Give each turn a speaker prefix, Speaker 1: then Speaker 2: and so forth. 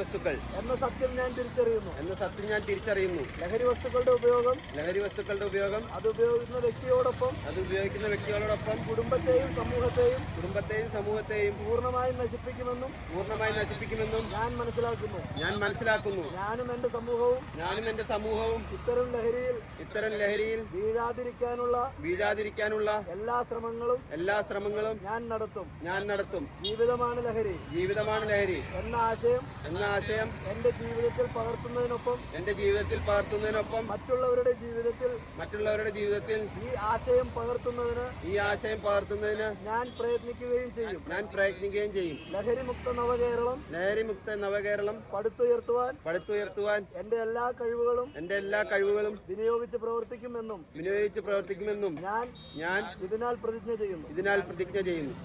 Speaker 1: വസ്തുക്കൾ.
Speaker 2: എന്ന സത്യം ഞാൻ തിരിച്ചറിയുന്നു.
Speaker 1: എന്ന സത്യം ഞാൻ തിരിച്ചറിയുന്നു.
Speaker 2: ലഹരി വസ്തുക്കളുടെ ഉപയോഗം
Speaker 1: ലഹരി വസ്തുക്കളുടെ ഉപയോഗം
Speaker 2: അത് ഉപയോഗിക്കുന്ന വ്യക്തിയോടൊപ്പം
Speaker 1: അത് ഉപയോഗിക്കുന്ന വ്യക്തികളോടൊപ്പം
Speaker 2: കുടുംബത്തെയും സമൂഹത്തെയും
Speaker 1: കുടുംബത്തെയും സമൂഹത്തെയും
Speaker 2: പൂർണമായും നശിപ്പിക്കുമെന്നും
Speaker 1: പൂർണമായും നശിപ്പിക്കുമെന്നും
Speaker 2: ഞാൻ മനസ്സിലാക്കുന്നു.
Speaker 1: ഞാൻ മനസ്സിലാക്കുന്നു.
Speaker 2: ഞാനും എന്റെ സമൂഹവും
Speaker 1: ഞാനും എന്റെ സമൂഹവും
Speaker 2: ഇത്തരം ലഹരിയിൽ
Speaker 1: ഇത്തരം ലഹരിയിൽ
Speaker 2: വീഴാതിരിക്കാനുള്ള
Speaker 1: വീഴാതിരിക്കാനുള്ള
Speaker 2: എല്ലാ ശ്രമങ്ങളും
Speaker 1: എല്ലാ ശ്രമങ്ങളും
Speaker 2: ഞാൻ നടത്തും.
Speaker 1: ഞാൻ നടത്തും.
Speaker 2: ജീവിതമാണ് ലഹരി.
Speaker 1: ജീവിതമാണ് ലഹരി.
Speaker 2: എന്ന ആശയം
Speaker 1: എന്ന ആശയം
Speaker 2: എന്റെ ജീവിതത്തിൽ പകർത്തുന്നതിനൊപ്പം
Speaker 1: എന്റെ ജീവിതത്തിൽ പകർത്തുന്നതിനൊപ്പം
Speaker 2: മറ്റുള്ളവരുടെ ജീവിതത്തിൽ
Speaker 1: മറ്റുള്ളവരുടെ ജീവിതത്തിൽ
Speaker 2: ഈ ആശയം പകർത്തുന്നതിന്
Speaker 1: ഈ ആശയം പകർത്തുന്നതിന്
Speaker 2: ഞാൻ പ്രയത്നിക്കുകയും ചെയ്യും.
Speaker 1: ഞാൻ പ്രയത്നിക്കുകയും ചെയ്യും.
Speaker 2: ലഹരിമുക്ത നവകേരളം
Speaker 1: ലഹരിമുക്ത നവകേരളം
Speaker 2: പടുത്തുയർത്തുവാൻ
Speaker 1: പടുത്തുയർത്തുവാൻ
Speaker 2: എന്റെ എല്ലാ കഴിവുകളും
Speaker 1: എന്റെ എല്ലാ കഴിവുകളും
Speaker 2: വിനിയോഗിച്ച് പ്രവർത്തിക്കുമെന്നും
Speaker 1: വിനിയോഗിച്ച് പ്രവർത്തിക്കുമെന്നും
Speaker 2: ഞാൻ
Speaker 1: ഞാൻ
Speaker 2: ഇതിനാൽ പ്രതിജ്ഞ ചെയ്യുന്നു.
Speaker 1: ഇതിനാൽ പ്രതിജ്ഞ ചെയ്യുന്നു.